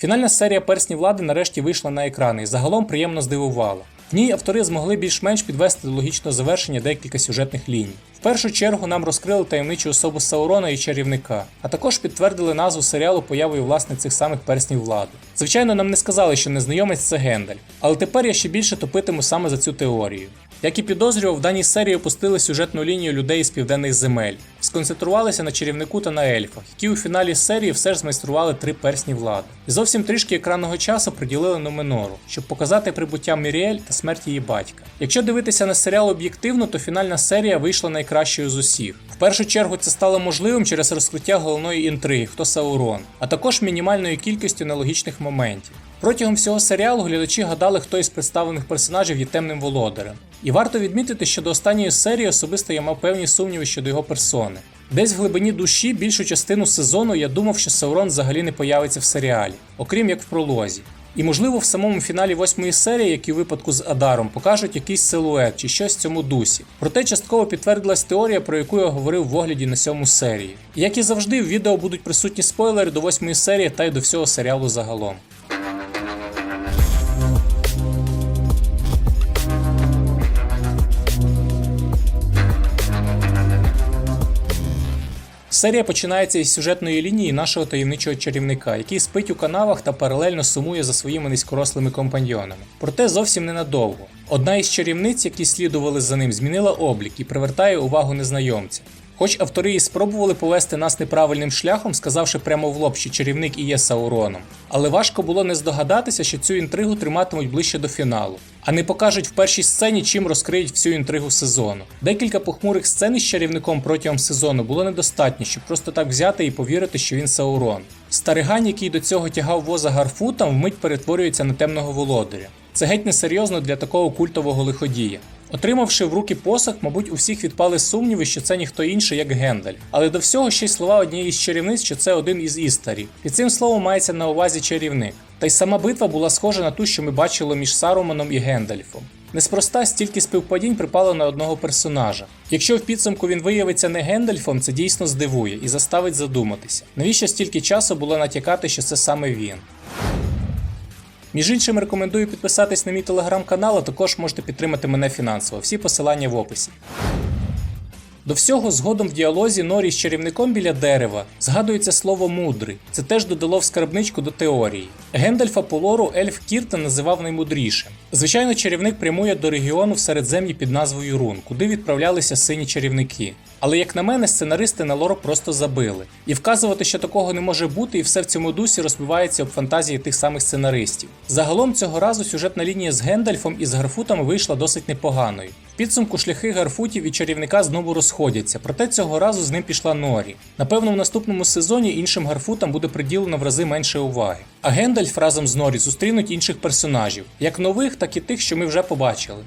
Фінальна серія персні влади нарешті вийшла на екрани і загалом приємно здивувала. В ній автори змогли більш-менш підвести до логічного завершення декілька сюжетних ліній. В першу чергу нам розкрили таємничу особу Саурона і чарівника, а також підтвердили назву серіалу появою власне цих самих перснів влади. Звичайно, нам не сказали, що незнайомець це Гендель, але тепер я ще більше топитиму саме за цю теорію. Як і підозрював, в даній серії опустили сюжетну лінію людей з південних земель, сконцентрувалися на чарівнику та на ельфах, які у фіналі серії все ж змайстрували три персні влади. І зовсім трішки екранного часу приділили Нуменору, щоб показати прибуття Міріель та смерть її батька. Якщо дивитися на серіал об'єктивно, то фінальна серія вийшла найкращою з усіх. В першу чергу це стало можливим через розкриття головної інтриги, хто Саурон, а також мінімальною кількістю нелогічних моментів. Протягом всього серіалу глядачі гадали, хто із представлених персонажів є темним володарем. І варто відмітити, що до останньої серії особисто я мав певні сумніви щодо його персони. Десь в глибині душі більшу частину сезону я думав, що Саурон взагалі не появиться в серіалі, окрім як в пролозі. І можливо в самому фіналі восьмої серії, як і у випадку з Адаром, покажуть якийсь силует чи щось в цьому дусі. Проте частково підтвердилась теорія, про яку я говорив в огляді на сьому серії. Як і завжди, в відео будуть присутні спойлери до восьмої серії та й до всього серіалу загалом. Серія починається із сюжетної лінії нашого таємничого чарівника, який спить у канавах та паралельно сумує за своїми низькорослими компаньйонами. Проте зовсім ненадовго. Одна із чарівниць, які слідували за ним, змінила облік і привертає увагу незнайомця. Хоч автори і спробували повести нас неправильним шляхом, сказавши прямо в лоб, що чарівник і є Сауроном, але важко було не здогадатися, що цю інтригу триматимуть ближче до фіналу, а не покажуть в першій сцені, чим розкриють всю інтригу сезону. Декілька похмурих сцен із чарівником протягом сезону було недостатньо, щоб просто так взяти і повірити, що він Саурон. Старигань, який до цього тягав воза гарфутом, вмить перетворюється на темного володаря. Це геть несерйозно для такого культового лиходія. Отримавши в руки посох, мабуть, у всіх відпали сумніви, що це ніхто інший, як Гендель. Але до всього ще й слова однієї з чарівниць, що це один із істарів. Під цим словом мається на увазі чарівник. Та й сама битва була схожа на ту, що ми бачили між Саруманом і Гендальфом. Неспроста стільки співпадінь припало на одного персонажа. Якщо в підсумку він виявиться не Гендальфом, це дійсно здивує і заставить задуматися, навіщо стільки часу було натякати, що це саме він. Між іншим, рекомендую підписатись на мій телеграм-канал, а також можете підтримати мене фінансово. Всі посилання в описі. До всього згодом в діалозі Норі з чарівником біля дерева згадується слово мудрий. Це теж додало в скарбничку до теорії. Гендальфа по лору ельф Кірта називав наймудрішим. Звичайно, чарівник прямує до регіону в середзем'ї під назвою Рун, куди відправлялися сині чарівники. Але як на мене, сценаристи на лор просто забили. І вказувати, що такого не може бути, і все в цьому дусі розбивається об фантазії тих самих сценаристів. Загалом цього разу сюжетна лінія з Гендальфом і з Гарфутом вийшла досить непоганою. В підсумку шляхи Гарфутів і чарівника знову розходяться, проте цього разу з ним пішла Норі. Напевно, в наступному сезоні іншим Гарфутам буде приділено в рази менше уваги. А Гендальф разом з Норі зустрінуть інших персонажів, як нових, так і тих, що ми вже побачили.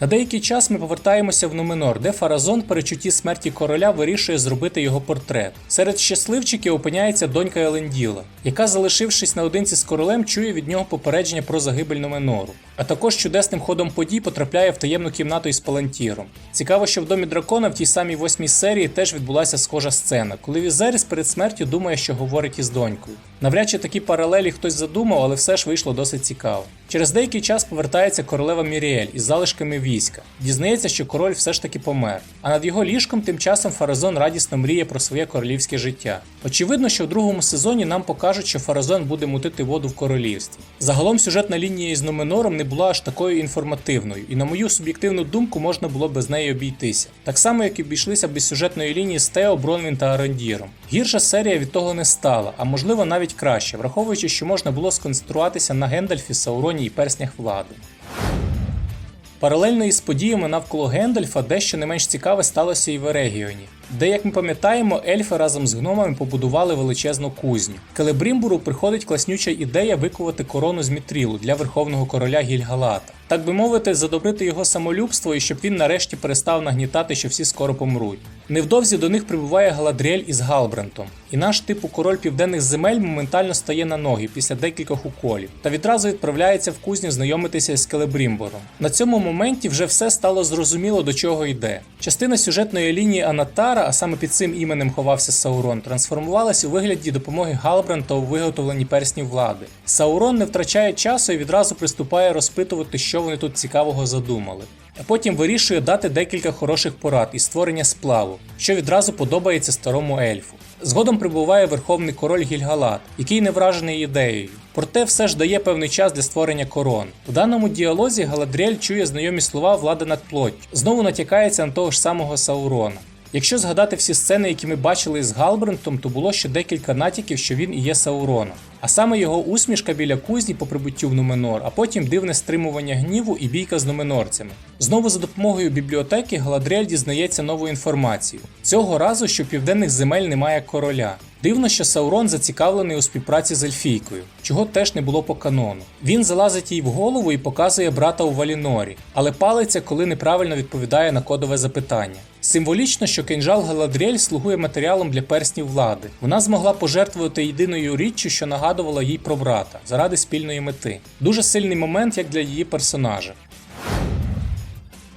На деякий час ми повертаємося в Нуменор, де Фаразон в перечутті смерті короля вирішує зробити його портрет. Серед щасливчиків опиняється донька Еленділа, яка, залишившись наодинці з королем, чує від нього попередження про загибель Нуменору. А також чудесним ходом подій потрапляє в таємну кімнату із Палантіром. Цікаво, що в домі дракона в тій самій восьмій серії теж відбулася схожа сцена, коли Візеріс перед смертю думає, що говорить із донькою. Навряд чи такі паралелі хтось задумав, але все ж вийшло досить цікаво. Через деякий час повертається королева Міріель із залишками війська. Дізнається, що король все ж таки помер. А над його ліжком тим часом Фаразон радісно мріє про своє королівське життя. Очевидно, що в другому сезоні нам покажуть, що Фаразон буде мутити воду в королівстві. Загалом сюжетна лінія із Нуменором не була аж такою інформативною, і на мою суб'єктивну думку можна було без неї обійтися. Так само, як і обійшлися без сюжетної лінії з Тео, Бронвін та Арандіром. Гірша серія від того не стала, а можливо навіть краще, враховуючи, що можна було сконцентруватися на Гендальфі, Сауроні і перснях влади. Паралельно із подіями навколо Гендальфа дещо не менш цікаве сталося і в Ерегіоні, де, як ми пам'ятаємо, ельфи разом з гномами побудували величезну кузню. Келебрімбуру приходить класнюча ідея викувати корону з мітрілу для верховного короля Гільгалата. Так би мовити, задобрити його самолюбство і щоб він нарешті перестав нагнітати, що всі скоро помруть. Невдовзі до них прибуває Галадріель із Галбрентом, і наш типу король південних земель моментально стає на ноги після декількох уколів та відразу відправляється в кузню знайомитися з Келебрімбором. На цьому моменті вже все стало зрозуміло до чого йде. Частина сюжетної лінії Анатара, а саме під цим іменем ховався Саурон, трансформувалася у вигляді допомоги Галбрента у виготовленні перснів влади. Саурон не втрачає часу і відразу приступає розпитувати, що вони тут цікавого задумали. А потім вирішує дати декілька хороших порад і створення сплаву, що відразу подобається старому ельфу. Згодом прибуває верховний король Гільгалат, який не вражений ідеєю. Проте все ж дає певний час для створення корон. У даному діалозі Галадріель чує знайомі слова влади над плоттю, знову натякається на того ж самого Саурона. Якщо згадати всі сцени, які ми бачили з Галбрентом, то було ще декілька натяків, що він і є Сауроном. А саме його усмішка біля кузні по прибуттю в Нуменор, а потім дивне стримування гніву і бійка з нуменорцями. Знову за допомогою бібліотеки Галадріель дізнається нову інформацію. Цього разу, що південних земель немає короля. Дивно, що Саурон зацікавлений у співпраці з Ельфійкою, чого теж не було по канону. Він залазить їй в голову і показує брата у Валінорі, але палиться, коли неправильно відповідає на кодове запитання. Символічно, що кинжал Галадріель слугує матеріалом для перснів влади. Вона змогла пожертвувати єдиною річчю, що нагадувала їй про брата, заради спільної мети. Дуже сильний момент, як для її персонажа.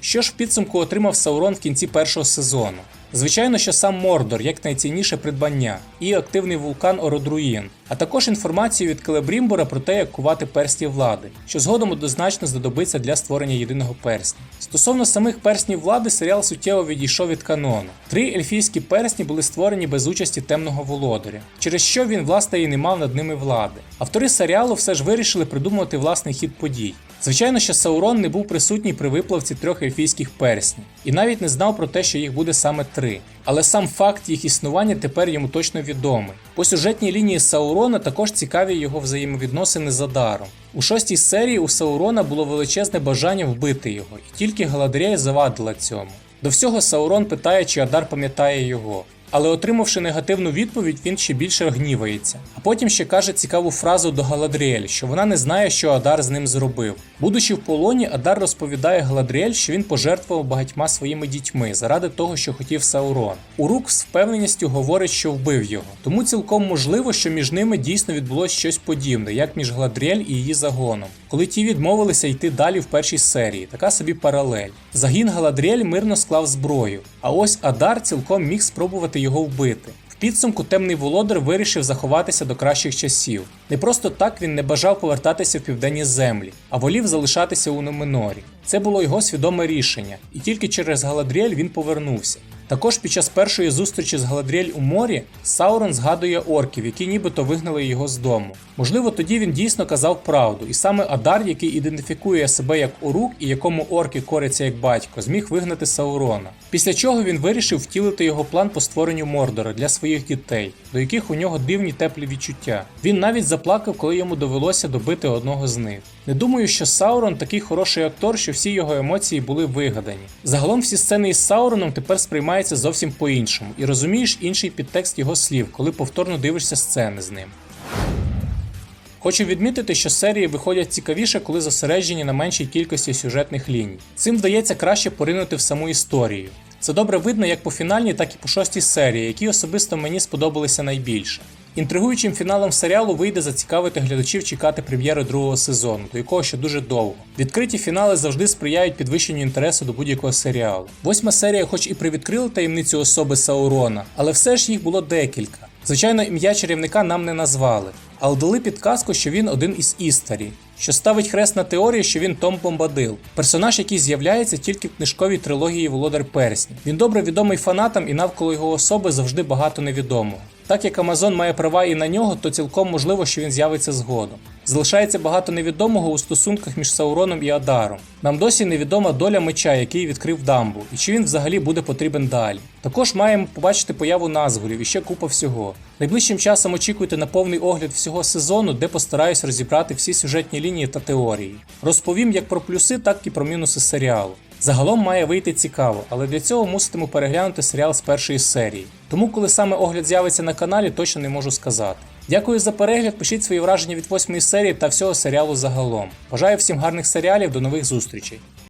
Що ж в підсумку отримав Саурон в кінці першого сезону? Звичайно, що сам Мордор як найцінніше придбання, і активний вулкан Ородруїн, а також інформацію від Келебрімбора про те, як кувати персні влади, що згодом однозначно знадобиться для створення єдиного персня. Стосовно самих перснів влади, серіал суттєво відійшов від канону. Три ельфійські персні були створені без участі темного володаря, через що він власне і не мав над ними влади. Автори серіалу все ж вирішили придумати власний хід подій. Звичайно, що Саурон не був присутній при виплавці трьох ельфійських перснів, і навіть не знав про те, що їх буде саме три. Але сам факт їх існування тепер йому точно відомий. По сюжетній лінії Саурона також цікаві його взаємовідносини з Адаром. У шостій серії у Саурона було величезне бажання вбити його, і тільки Галадріель завадила цьому. До всього Саурон питає, чи Адар пам'ятає його. Але отримавши негативну відповідь, він ще більше гнівається. А потім ще каже цікаву фразу до Галадріель, що вона не знає, що Адар з ним зробив. Будучи в полоні, Адар розповідає Галадріель, що він пожертвував багатьма своїми дітьми заради того, що хотів Саурон. Урук з впевненістю говорить, що вбив його. Тому цілком можливо, що між ними дійсно відбулось щось подібне, як між Галадріель і її загоном. Коли ті відмовилися йти далі в першій серії, така собі паралель. Загін Галадріель мирно склав зброю, а ось Адар цілком міг спробувати його вбити. В підсумку темний володар вирішив заховатися до кращих часів. Не просто так він не бажав повертатися в південні землі, а волів залишатися у Номенорі. Це було його свідоме рішення, і тільки через Галадріель він повернувся. Також під час першої зустрічі з Галадріель у морі Саурон згадує орків, які нібито вигнали його з дому. Можливо, тоді він дійсно казав правду, і саме Адар, який ідентифікує себе як Урук і якому орки коряться як батько, зміг вигнати Саурона. Після чого він вирішив втілити його план по створенню Мордора для своїх дітей, до яких у нього дивні теплі відчуття. Він навіть заплакав, коли йому довелося добити одного з них. Не думаю, що Саурон такий хороший актор, що всі його емоції були вигадані. Загалом всі сцени із Сауроном тепер сприймаються зовсім по-іншому, і розумієш інший підтекст його слів, коли повторно дивишся сцени з ним. Хочу відмітити, що серії виходять цікавіше, коли зосереджені на меншій кількості сюжетних ліній. Цим вдається краще поринути в саму історію. Це добре видно як по фінальній, так і по шостій серії, які особисто мені сподобалися найбільше. Інтригуючим фіналом серіалу вийде зацікавити глядачів чекати прем'єри другого сезону, до якого ще дуже довго. Відкриті фінали завжди сприяють підвищенню інтересу до будь-якого серіалу. Восьма серія, хоч і привідкрила таємницю особи Саурона, але все ж їх було декілька. Звичайно, ім'я чарівника нам не назвали, але дали підказку, що він один із історій, що ставить хрест на теорії, що він Том Бомбадил, персонаж, який з'являється тільки в книжковій трилогії Володар Персні. Він добре відомий фанатам і навколо його особи завжди багато невідомого. Так як Амазон має права і на нього, то цілком можливо, що він з'явиться згодом. Залишається багато невідомого у стосунках між Сауроном і Адаром. Нам досі невідома доля меча, який відкрив дамбу, і чи він взагалі буде потрібен далі. Також маємо побачити появу назгурів і ще купа всього. Найближчим часом очікуйте на повний огляд всього сезону, де постараюсь розібрати всі сюжетні лінії та теорії. Розповім як про плюси, так і про мінуси серіалу. Загалом має вийти цікаво, але для цього муситиму переглянути серіал з першої серії. Тому, коли саме огляд з'явиться на каналі, точно не можу сказати. Дякую за перегляд, пишіть свої враження від восьмої серії та всього серіалу загалом. Бажаю всім гарних серіалів, до нових зустрічей.